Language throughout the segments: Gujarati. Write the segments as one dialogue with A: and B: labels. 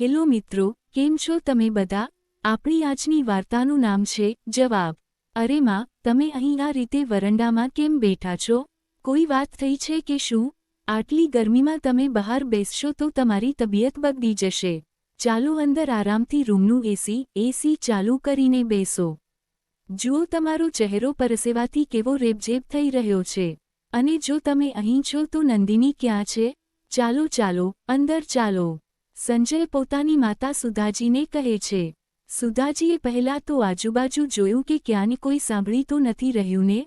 A: હેલો મિત્રો, કેમ છો તમે બધા? આપણી આજની વાર્તાનું નામ છે જવાબ. અરે માં, તમે અહીં આ રીતે વરંડામાં કેમ બેઠા છો? કોઈ વાત થઈ છે કે શું? આટલી ગરમીમાં તમે બહાર બેસશો તો તમારી તબિયત બગડી જશે. ચાલો અંદર આરામથી રૂમનું એસી એસી ચાલુ કરીને બેસો. જુઓ તમારો ચહેરો પરસેવાથી કેવો રેબઝેબ થઈ રહ્યો છે. અને જો તમે અહીં છો તો નંદિની ક્યાં છે? ચાલો ચાલો, અંદર ચાલો. સંજય પોતાની માતા સુધાજીને કહે છે, સુધાજીએ પહેલાં તો આજુબાજુ જોયું કે ક્યાંને કોઈ સાંભળી તો નથી રહ્યું ને?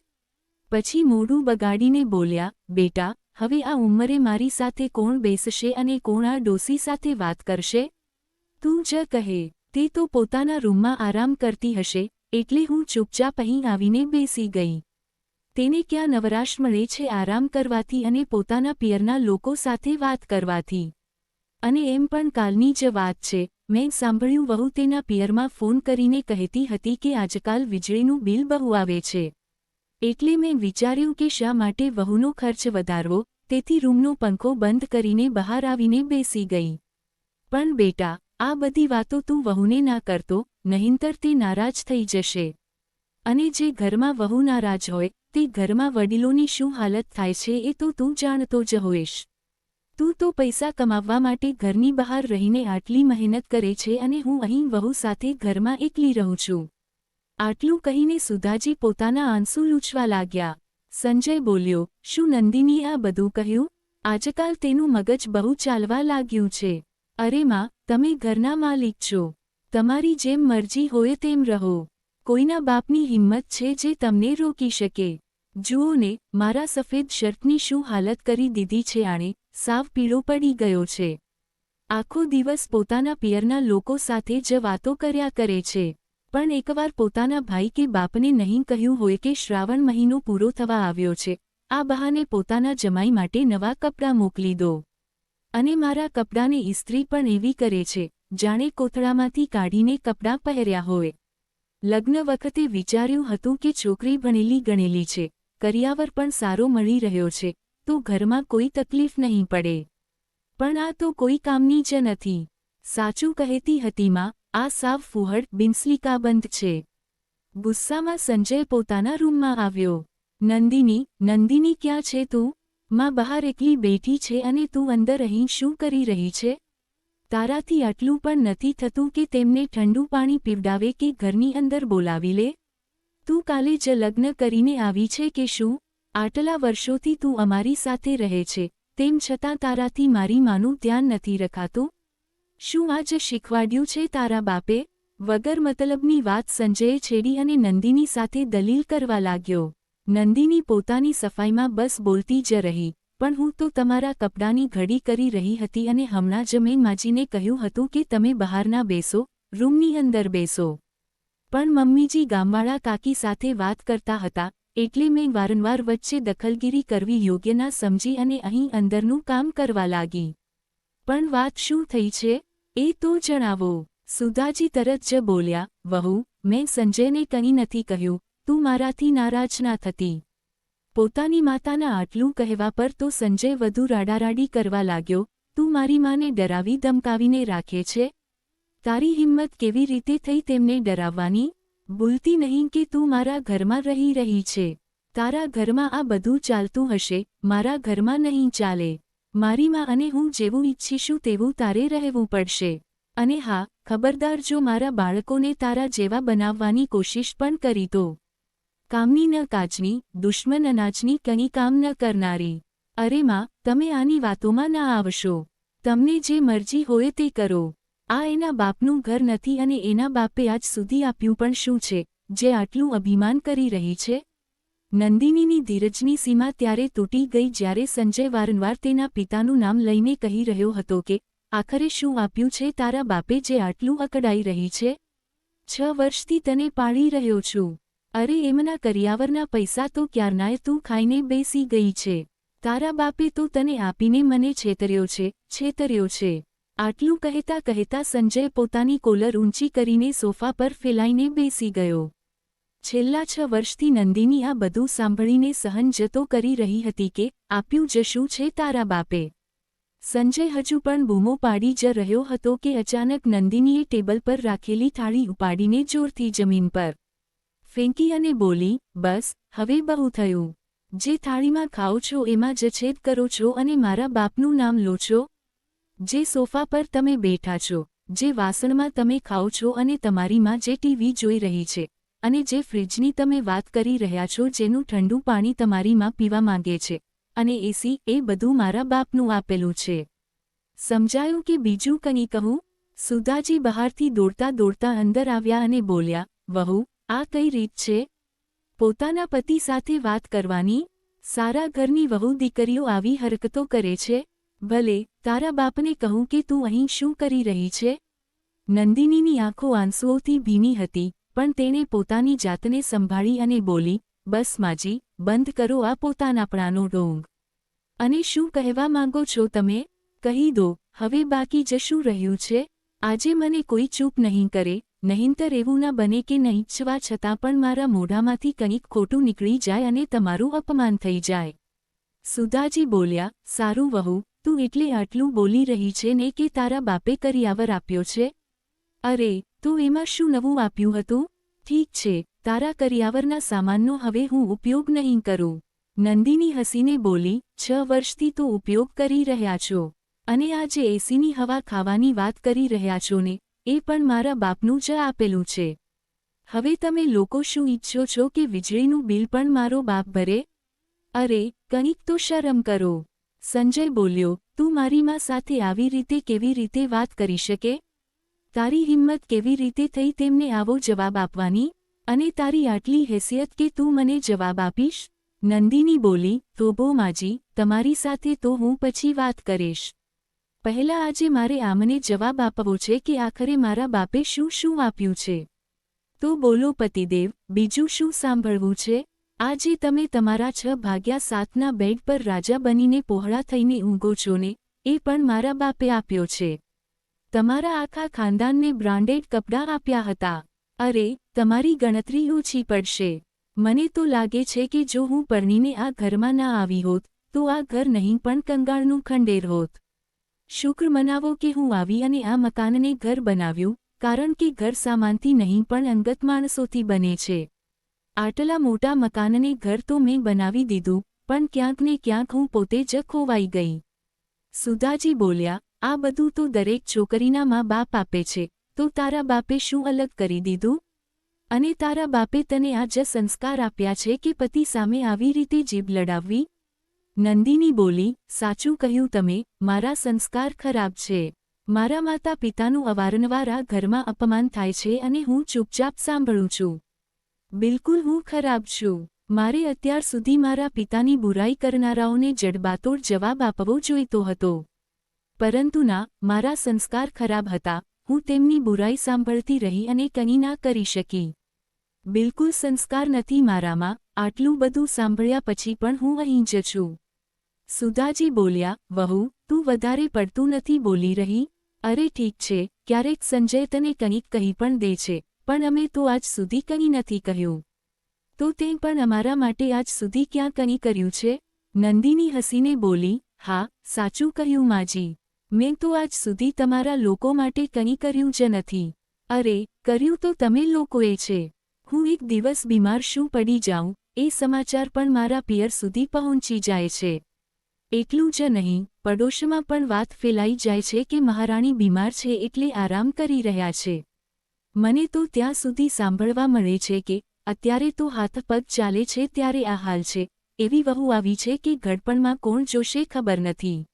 A: પછી મોઢું બગાડીને બોલ્યા, બેટા, હવે આ ઉંમરે મારી સાથે કોણ બેસશે અને કોણ આ ડોસી સાથે વાત કરશે? તું જ કહે, તે તો પોતાના રૂમમાં આરામ કરતી હશે, એટલે હું ચૂપચાપ અહીં આવીને બેસી ગઈ. તેને ક્યાં નવરાશ મળે છે આરામ કરવાથી અને પોતાના પિયરના લોકો સાથે વાત કરવાથી. અને એમ પણ કાલની જ વાત છે. મેં સાંભળ્યું વહુ તેના પિયરમાં ફોન કરીને કહેતી હતી કે આજકાલ વીજળીનું બિલ બહુ આવે છે. એટલે મેં વિચાર્યું કે શા માટે વહુનો ખર્ચ વધારવો? તેથી રૂમનો પંખો બંધ કરીને બહાર આવીને બેસી ગઈ. પણ બેટા, આ બધી વાતો તું વહુને ના કરતો, નહીંતર તે નારાજ થઈ જશે. અને જે ઘરમાં વહુ નારાજ હોય, તે ઘરમાં વડીલોની શું હાલત થાય છે એ તો તું જાણતો જ હોઈશ. તું તો પૈસા કમાવવા માટે ઘરની બહાર રહીને આટલી મહેનત કરે છે અને હું અહીં વહુ સાથે ઘરમાં એકલી રહું છું. આટલું કહીને સુધાજી પોતાના આંસુ લૂછવા લાગ્યા. સંજય બોલ્યો, શું નંદિનીએ આ બધું કહ્યું? આજકાલ તેનું મગજ બહુ ચાલવા લાગ્યું છે. અરે માં, તમે ઘરના માલિક છો. તમારી જેમ મરજી હોય તેમ રહો. કોઈના બાપની હિંમત છે જે તમને રોકી શકે. જુઓ ને મારા સફેદ શર્ટની શું હાલત કરી દીધી છે આણે. સાવ પીળો પડી ગયો છે. આખો દિવસ પોતાના પિયરના લોકો સાથે જ વાતો કર્યા કરે છે. પણ એકવાર પોતાના ભાઈ કે બાપને નહીં કહ્યું હોય કે શ્રાવણ મહિનો પૂરો થવા આવ્યો છે, આ બહાને પોતાના જમાઈ માટે નવા કપડાં મોકલી દો. અને મારા કપડાંને ઇસ્ત્રી પણ એવી કરે છે, જાણે કોથળામાંથી કાઢીને કપડાં પહેર્યા હોય. લગ્ન વખતે વિચાર્યું હતું કે છોકરી ભણેલી ગણેલી છે, કરિયાવર પણ સારો મળી રહ્યો છે તો ઘરમાં કોઈ તકલીફ નહીં પડે. પણ આ તો કોઈ કામની જ નથી. સાચું કહેતી હતી માં, આ સાવ ફુહડ બિન્સલિકાબંધ છે. ગુસ્સામાં સંજય પોતાના રૂમમાં આવ્યો. નંદિની નંદિની ક્યાં છે તું? માં બહાર એકલી બેઠી છે અને તું અંદર અહીં શું કરી રહી છે? તારાથી આટલું પણ નથી થતું કે તેમને ઠંડુ પાણી પીવડાવે કે ઘરની અંદર બોલાવી લે? તું કાલે જ લગ્ન કરીને આવી છે કે શું? આટલા વર્ષોથી તું અમારી સાથે રહે છે, તેમ છતાં તારાથી મારી માનું ધ્યાન નથી રખાતું? શું આજ શીખવાડ્યું છે તારા બાપે? વગર મતલબની વાત સંજયે છેડી અને નંદિની સાથે દલીલ કરવા લાગ્યો. નંદિની પોતાની સફાઈમાં બસ બોલતી જ રહી, પણ હું તો તમારા કપડાની ઘડી કરી રહી હતી અને હમણાં જ મેં માજીને કહ્યું હતું કે તમે બહારના બેસો, રૂમની અંદર બેસો. પણ મમ્મીજી ગામવાળા કાકી સાથે વાત કરતા હતા એટલે મેં વારંવાર વચ્ચે દખલગીરી કરવી યોગ્ય ના સમજી અને અહીં અંદરનું કામ કરવા લાગી. પણ વાત શું થઈ છે? એ તો જણાવો. સુધાજી તરત જ બોલ્યા, વહુ, મેં સંજયને કંઈ નથી કહ્યું. તું મારાથી નારાજ ના થતી. પોતાની માતાના આટલું કહેવા પર તો સંજય વધુ રાડારાડી કરવા લાગ્યો. તું મારી માને ડરાવી ધમકાવીને રાખે છે? તારી હિંમત કેવી રીતે થઈ તેમને ડરાવવાની? ભૂલતી નહીં કે તું મારા ઘરમાં રહી રહી છે. તારા ઘરમાં આ બધું ચાલતું હશે, મારા ઘરમાં નહીં ચાલે. મારી માં અને હું જેવું ઈચ્છીશું તેવું તારે રહેવું પડશે. અને હા, ખબરદાર જો મારા બાળકોને તારા જેવા બનાવવાની કોશિશ પણ કરી તો. કામની ન કાચની, દુશ્મન અનાજની કંઈ કામ ન કરનારી. અરે માં, તમે આની વાતોમાં ના આવશો. તમને જે મરજી હોય તે કરો. આ એના બાપનું ઘર નથી અને એના બાપે આજ સુધી આપ્યું પણ શું છે? જે આટલું અભિમાન કરી રહી છે? નંદિનીની ધીરજની સીમા ત્યારે તૂટી ગઈ જ્યારે સંજય વારંવાર તેના પિતાનું નામ લઈને કહી રહ્યો હતો કે, આખરે શું આપ્યું છે તારા બાપે જે આટલું અકડાઈ રહી છે? છ વર્ષથી તને પાળી રહ્યો છું. અરે એમના કરિયાવરના પૈસા તો ક્યારનાય તું ખાઈને બેસી ગઈ છે. તારા બાપે તો તને આપીને મને છેતર્યો છે છેતર્યો છે. આટલું કહેતા કહેતા સંજય પોતાની કોલર ઊંચી કરીને સોફા પર ફેલાઈને બેસી ગયો. છેલ્લા છ વર્ષથી નંદિની આ બધું સાંભળીને સહન જતો કરી રહી હતી કે, આપ્યું જશું છે તારા બાપે? સંજય હજુ પણ બૂમો પાડી જ રહ્યો હતો કે અચાનક નંદિનીએ ટેબલ પર રાખેલી થાળી ઉપાડીને જોરથી જમીન પર ફેંકી અને બોલી, બસ, હવે બહુ થયું. જે થાળીમાં ખાઓ છો એમાં જ છેદ કરો છો અને મારા બાપનું નામ લો છો. જે સોફા પર તમે બેઠા છો, જે વાસણમાં તમે ખાઓ છો અને તમારી માં જે ટીવી જોઈ રહી છે અને જે ફ્રિજની તમે વાત કરી રહ્યા છો જેનું ઠંડુ પાણી તમારી માં પીવા માંગે છે અને એસી એ બધું મારા બાપનું આપેલું છે. સમજાયું કે બીજું કંઈ કહું? સુધાજી બહારથી દોડતા દોડતા અંદર આવ્યા અને બોલ્યા, વહુ, આ કઈ રીત છે? પોતાના પતિ સાથે વાત કરવાની? સારા ઘરની વહુ દીકરીઓ આવી હરકતો કરે છે? ભલે તારા બાપને કહું કે તું અહીં શું કરી રહી છે? નંદિનીની આંખો આંસુઓથી ભીની હતી, પણ તેણે પોતાની જાતને સંભાળી અને બોલી, બસ માજી, બંધ કરો આ પોતાનાપણાનો ડોંગ. અને શું કહેવા માંગો છો તમે? કહી દો, હવે બાકી જ શું રહ્યું છે? આજે મને કોઈ ચૂપ નહીં કરે, નહીંતર એવું ના બને કે ન ઈચ્છવા છતાં પણ મારા મોઢામાંથી કંઈક ખોટું નીકળી જાય અને તમારું અપમાન થઈ જાય. સુધાજી બોલ્યા, સારું વહુ તું એટલે આટલું બોલી રહી છે ને કે તારા બાપે કરિયાવર આપ્યો છે? અરે, તો એમાં શું નવું આપ્યું હતું? ઠીક છે, તારા કરિયાવરના સામાનનો હવે હું ઉપયોગ નહીં કરું. નંદિની હસીને બોલી, છ વર્ષથી તો ઉપયોગ કરી રહ્યા છો. અને આજે એસીની હવા ખાવાની વાત કરી રહ્યા છો ને, એ પણ મારા બાપનું જ આપેલું છે. હવે તમે લોકો શું ઈચ્છો છો કે વીજળીનું બિલ પણ મારો બાપ ભરે? અરે, કંઈક તો શરમ કરો. સંજય બોલ્યો, તું મારી માં સાથે આવી રીતે કેવી રીતે વાત કરી શકે? તારી હિંમત કેવી રીતે થઈ તેમને આવો જવાબ આપવાની? અને તારી આટલી હેસિયત કે તું મને જવાબ આપીશ? નંદિની બોલી થોભો માજી, તમારી સાથે તો હું પછી વાત કરીશ. પહેલા આજે મારે આમને જવાબ આપવો છે કે આખરે મારા બાપે શું શું આપ્યું છે? તો બોલો પતિદેવ, બીજું શું સાંભળવું છે? આજે તમે તમારા છ ભાગ્યા સાતના બેડ પર રાજા બનીને પહોળા થઈને ઊંઘો છો ને, એ પણ મારા બાપે આપ્યો છે. તમારા આખા ખાનદાનને બ્રાન્ડેડ કપડાં આપ્યા હતા. અરે, તમારી ગણતરી ઓછી પડશે. મને તો લાગે છે કે જો હું પરણીને આ ઘરમાં ના આવી હોત, તો આ ઘર નહીં પણ કંગાળનું ખંડેર હોત. શુક્ર મનાવો કે હું આવી અને આ મકાનને ઘર બનાવ્યું, કારણ કે ઘર સામાનથી નહીં પણ અંગત માણસોથી બને છે. આટલા મોટા મકાનને ઘર તો મેં બનાવી દીધું, પણ ક્યાંક ને ક્યાંક હું પોતે જ ખોવાઈ ગઈ. સુધાજી બોલ્યા, આ બધું તો દરેક છોકરીના મા બાપ આપે છે, તો તારા બાપે શું અલગ કરી દીધું? અને તારા બાપે તને આ જ સંસ્કાર આપ્યા છે કે પતિ સામે આવી રીતે જીભ લડાવવી? નંદિની બોલી, સાચું કહ્યું તમે, મારા સંસ્કાર ખરાબ છે. મારા માતા પિતાનું અવારનવાર આ ઘરમાં અપમાન થાય છે અને હું ચૂપચાપ સાંભળું છું. બિલકુલ હું ખરાબ છું. મારે અત્યાર સુધી મારા પિતાની બુરાઈ કરનારાઓને જડબાતોડ જવાબ આપવો જોઈતો હતો. પરંતુ ના, મારા સંસ્કાર ખરાબ હતા. હું તેમની બુરાઈ સાંભળતી રહી અને કંઈ ના કરી શકી. બિલકુલ સંસ્કાર નથી મારામાં. આટલું બધું સાંભળ્યા પછી પણ હું અહીં જ છું. સુધાજી બોલ્યા, વહુ, તું વધારે પડતું નથી બોલી રહી? અરે ઠીક છે. ક્યારેક સંજય તને કંઈક કહી પણ દે છે. પણ અમે તો આજ સુધી કંઈ નથી કહ્યું. તો તે પણ અમારા માટે આજ સુધી ક્યાં કંઈ કર્યું છે? નંદિની હસીને બોલી, હા, સાચું કહ્યું માજી. મેં તો આજ સુધી તમારા લોકો માટે કંઈ કર્યું જ નથી. અરે, કર્યું તો તમે લોકોએ છે. હું એક દિવસ બીમાર શું પડી જાઉં, એ સમાચાર પણ મારા પિયર સુધી પહોંચી જાય છે. એટલું જ નહીં, પડોશમાં પણ વાત ફેલાઈ જાય છે કે મહારાણી બીમાર છે એટલે આરામ કરી રહ્યા છે. મને તો ત્યાં સુધી સાંભળવા મળે છે કે, અત્યારે તો હાથ પગ ચાલે છે ત્યારે આ હાલ છે, એવી વહુ આવી છે કે ગડપણમાં કોણ જોશે ખબર નથી.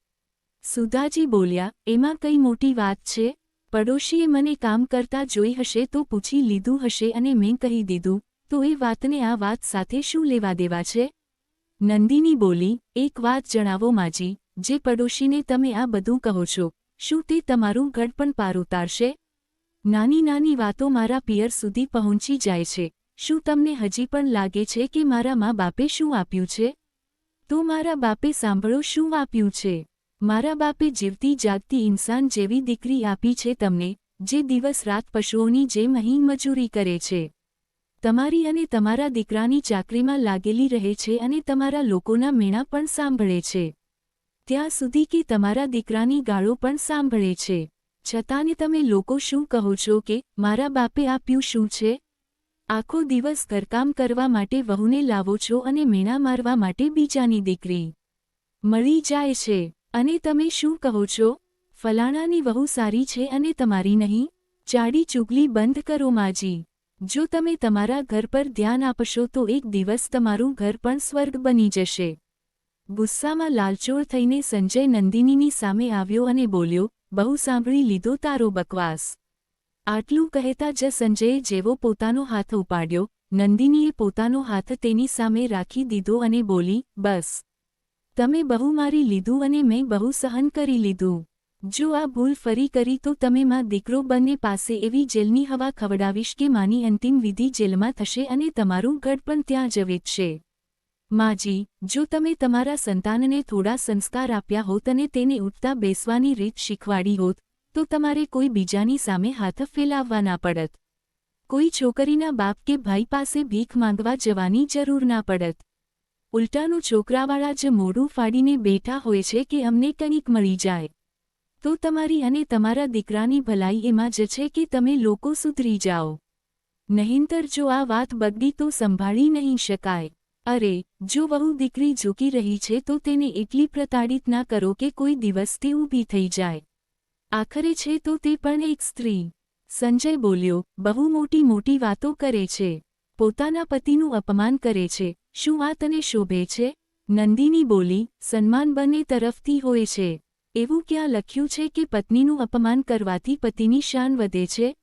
A: સુધાજી બોલ્યા, એમાં કઈ મોટી વાત છે? પડોશીએ મને કામ કરતા જોઈ હશે તો પૂછી લીધું હશે અને મેં કહી દીધું, તો એ વાતને આ વાત સાથે શું લેવા દેવા છે? નંદિની બોલી, એક વાત જણાવો માજી, જે પડોશીને તમે આ બધું કહો છો, શું તે તમારું ગડપણ પાર ઉતારશે? નાની નાની વાતો મારા પિયર સુધી પહોંચી જાય છે. શું તમને હજી પણ લાગે છે કે મારા મા બાપે શું આપ્યું છે? તો મારા બાપે સાંભળો શું આપ્યું છે. મારા બાપે જીવતી જાગતી ઇન્સાન જેવી દીકરી આપી છે તમને, જે દિવસ રાત પશુઓની જેમ અહીં મજૂરી કરે છે. તમારી અને તમારા દીકરાની ચાકરીમાં લાગેલી રહે છે અને તમારા લોકોના મેણા પણ સાંભળે છે. ત્યાં સુધી કે તમારા દીકરાની ગાળો પણ સાંભળે છે. છતાંને તમે લોકો શું કહો છો કે મારા બાપે આપ્યું શું છે? આખો દિવસ ઘરકામ કરવા માટે વહુને લાવો છો અને મેણા મારવા માટે બીજાની દીકરી. મળી જાય છે. અને તમે શું કહો છો? ફલાણાની વહુ સારી છે અને તમારી નહીં? ચાડી ચુગલી બંધ કરો માજી. જો તમે તમારા ઘર પર ધ્યાન આપશો તો એક દિવસ તમારું ઘર પણ સ્વર્ગ બની જશે. ગુસ્સામાં લાલચોળ થઈને સંજય નંદિનીની સામે આવ્યો અને બોલ્યો, બહુ સાંભળી લીધો તારો બકવાસ. આટલું કહેતા જ સંજયે જેવો પોતાનો હાથ ઉપાડ્યો, નંદિનીએ પોતાનો હાથ તેની સામે રાખી દીધો અને બોલી, બસ. તમે બહુ મારી લીધું અને મેં બહુ સહન કરી લીધું. જો આ ભૂલ ફરી કરી તો તમે માં દીકરો બંને પાસે એવી જેલની હવા ખવડાવીશ કે માની અંતિમ વિધિ જેલમાં થશે અને તમારું ગઢ પણ ત્યાં જ વેચશે માજી, જો તમે તમારા સંતાનને થોડા સંસ્કાર આપ્યા હોત અને તેને ઉઠતા બેસવાની રીત શીખવાડી હોત, તો તમારે કોઈ બીજાની સામે હાથ ફેલાવવા ના પડત. કોઈ છોકરીના બાપ કે ભાઈ પાસે ભીખ માંગવા જવાની જરૂર ના પડત. ઉલટાનું છોકરાવાળા જ મોડું ફાડીને બેઠા હોય છે કે અમને કંઈક મળી જાય. તો તમારી અને તમારા દીકરાની ભલાઈ એમાં જ છે કે તમે લોકો સુધરી જાઓ. નહીંતર જો આ વાત બગડી તો સંભાળી નહીં શકાય. અરે, જો વહુ દીકરી ઝૂકી રહી છે તો તેને એટલી પ્રતાડિત ના કરો કે કોઈ દિવસ તે ઊભી થઈ જાય. આખરે છે તો તે પણ એક સ્ત્રી. સંજય બોલ્યો, બહુ મોટી મોટી વાતો કરે છે. પોતાના પતિનું અપમાન કરે છે. શું આ તને શોભે છે? નંદિની બોલી, સન્માન બંને તરફથી હોય છે. એવું ક્યાં લખ્યું છે કે પત્નીનું અપમાન કરવાથી પતિની શાન વધે છે?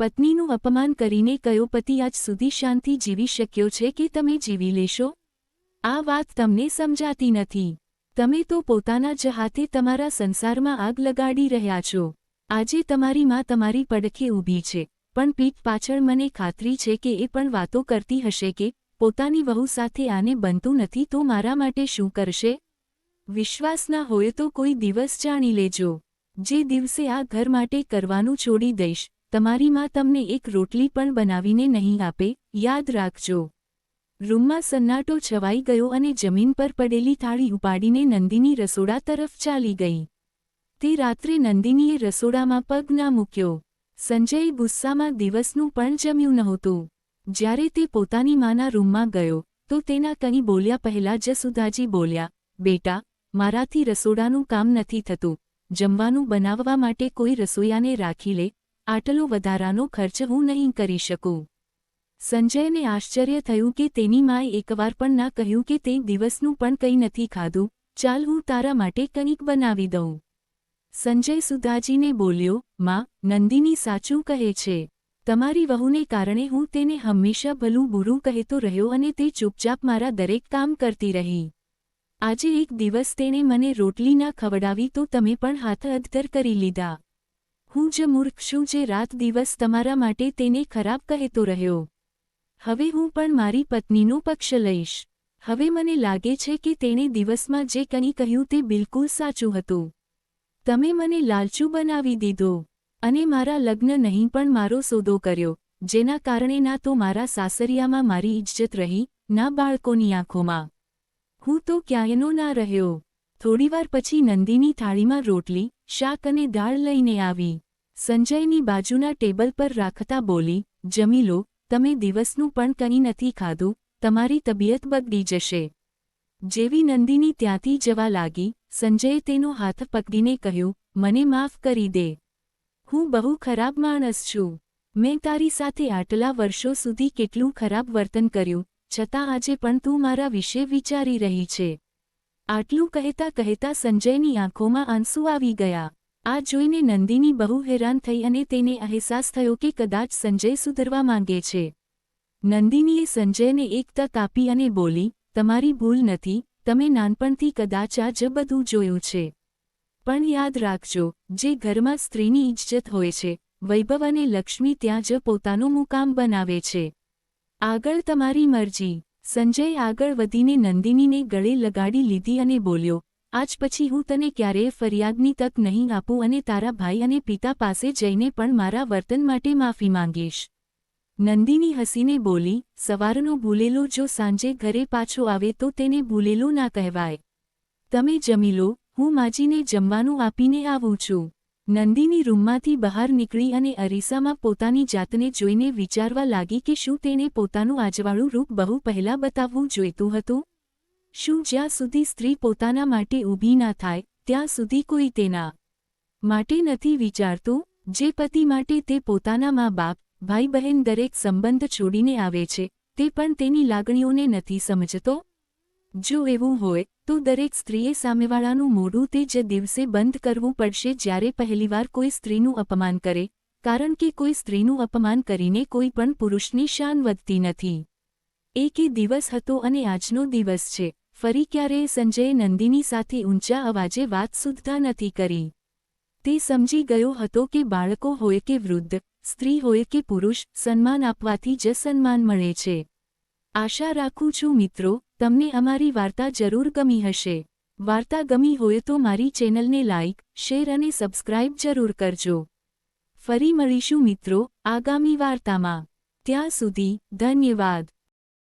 A: પત્નીનું અપમાન કરીને કયો પતિ આજ સુધી શાંતિ જીવી શક્યો છે કે તમે જીવી લેશો? આ વાત તમને સમજાતી નથી. તમે તો પોતાના જ હાથે તમારા સંસારમાં આગ લગાડી રહ્યા છો. આજે તમારી માં તમારી પડખે ઊભી છે, પણ પીઠ પાછળ મને ખાતરી છે કે એ પણ વાતો કરતી હશે કે પોતાની વહુ સાથે આને બનતું નથી તો મારા માટે શું કરશે? વિશ્વાસ ના હોય તો કોઈ દિવસ જાણી લેજો. જે દિવસે આ ઘર માટે કરવાનું છોડી દઈશ તમારી માં તમને એક રોટલી પણ બનાવીને નહીં આપે, યાદ રાખજો. રૂમમાં સન્નાટો છવાઈ ગયો અને જમીન પર પડેલી થાળી ઉપાડીને નંદિની રસોડા તરફ ચાલી ગઈ. તે રાત્રે નંદિનીએ રસોડામાં પગ ના મૂક્યો. સંજય ગુસ્સામાં દિવસનું પણ જમ્યું નહોતું. જ્યારે તે પોતાની માના રૂમમાં ગયો, તો તેના કંઈ બોલ્યા પહેલા જ બોલ્યા, બેટા, મારાથી રસોડાનું કામ નથી થતું. જમવાનું બનાવવા માટે કોઈ રસોઈયાને રાખી લે આટલો વધારાનો ખર્ચ હું નહીં કરી શકું. સંજયને આશ્ચર્ય થયું કે તેની માએ એકવાર પણ ના કહ્યું કે તે દિવસનું પણ કંઈ નથી ખાધું, ચાલ હું તારા માટે કંઈક બનાવી દઉં. સંજય સુધાજીને બોલ્યો, માં, નંદિની સાચું કહે છે. તમારી વહુને કારણે હું તેને હંમેશા ભલું બુરું કહેતો રહ્યો અને તે ચૂપચાપ મારા દરેક કામ કરતી રહી. આજે એક દિવસ તેણે મને રોટલી ના ખવડાવી તો તમે પણ હાથ અધ્ધર કરી લીધા. હું જ મૂર્ખ છું જે રાત દિવસ તમારા માટે તેને ખરાબ કહેતો રહ્યો. હવે હું પણ મારી પત્નીનો પક્ષ લઈશ. હવે મને લાગે છે કે તેણે દિવસમાં જે કંઈ કહ્યું તે બિલકુલ સાચું હતું. તમે મને લાલચું બનાવી દીધો અને મારા લગ્ન નહીં પણ મારો સોદો કર્યો, જેના કારણે ના તો મારા સાસરિયામાં મારી ઇજ્જત રહી, ના બાળકોની આંખોમાં. હું તો ક્યાંયનો ના રહ્યો. થોડીવાર પછી નંદીની થાળીમાં રોટલી શાક અને દાળ લઈને આવી. સંજયની બાજુના ટેબલ પર રાખતા બોલી, જમી લો, તમે દિવસનું પણ કંઈ નથી ખાધું, તમારી તબિયત બગડી જશે. જેવી નંદિની ત્યાંથી જવા લાગી, સંજયે તેનો હાથ પકડીને કહ્યું, મને માફ કરી દે. હું બહુ ખરાબ માણસ છું. મેં તારી સાથે આટલા વર્ષો સુધી કેટલું ખરાબ વર્તન કર્યું, છતાં આજે પણ તું મારા વિશે વિચારી રહી છે. આટલું કહેતા કહેતા સંજયની આંખોમાં આંસુ આવી ગયા. આ જોઈને નંદિની બહુ હેરાન થઈ અને તેને અહેસાસ થયો કે કદાચ સંજય સુધરવા માંગે છે. નંદિનીએ સંજયને એક તક આપી અને બોલી, તમારી ભૂલ નથી, તમે નાનપણથી કદાચ આ જ બધું જોયું છે. પણ યાદ રાખજો, જે ઘરમાં સ્ત્રીની ઇજ્જત હોય છે, વૈભવ અને લક્ષ્મી ત્યાં જ પોતાનું મુકામ બનાવે છે. આગળ તમારી મરજી. સંજય આગળ વધીને નંદિનીને ગળે લગાડી લીધી અને બોલ્યો, આજ પછી હું તને ક્યારેય ફરિયાદની તક નહીં આપું અને તારા ભાઈ અને પિતા પાસે જઈને પણ મારા વર્તન માટે માફી માંગીશ. નંદિની હસીને બોલી, સવારનો ભૂલેલો જો સાંજે ઘરે પાછો આવે તો તેને ભૂલેલો ના કહેવાય. તમે જમી લો, હું માજીને જમવાનું આપીને આવું છું. નંદિની રૂમમાંથી બહાર નીકળી અને અરીસામાં પોતાની જાતને જોઈને વિચારવા લાગી કે શું તેણે પોતાનું આજવાળું રૂપ બહુ પહેલાં બતાવવું જોઈતું હતું? શું જ્યાં સુધી સ્ત્રી પોતાના માટે ઊભી ના થાય, ત્યાં સુધી કોઈ તેના માટે નથી વિચારતું? જે પતિ માટે તે પોતાના મા બાપ, ભાઈ બહેન દરેક સંબંધ છોડીને આવે છે, તે પણ તેની લાગણીઓને નથી સમજતો? જો એવું હોય, તો દરેક સ્ત્રીએ સામેવાળાનું મોઢું તે જ દિવસે બંધ કરવું પડશે જ્યારે પહેલીવાર કોઈ સ્ત્રીનું અપમાન કરે, કારણ કે કોઈ સ્ત્રીનું અપમાન કરીને કોઈ પણ પુરુષની શાન વધતી નથી. એકે દિવસ હતો અને આજનો દિવસ છે. ફરી ક્યારેય સંજયે નંદિની સાથે ઊંચા અવાજે વાત સુદ્ધા નથી કરી. તે સમજી ગયો હતો કે બાળકો હોય કે વૃદ્ધ, સ્ત્રી હોય કે પુરુષ, સન્માન આપવાથી જ સન્માન મળે છે. આશા રાખું છું મિત્રો તમને અમારી વાર્તા જરૂર ગમી હશે. વાર્તા ગમી હોય તો મારી ચેનલને લાઇક શેર અને સબસ્ક્રાઇબ જરૂર કરજો. ફરી મળીશું મિત્રો આગામી વાર્તામાં. ત્યાં સુધી ધન્યવાદ.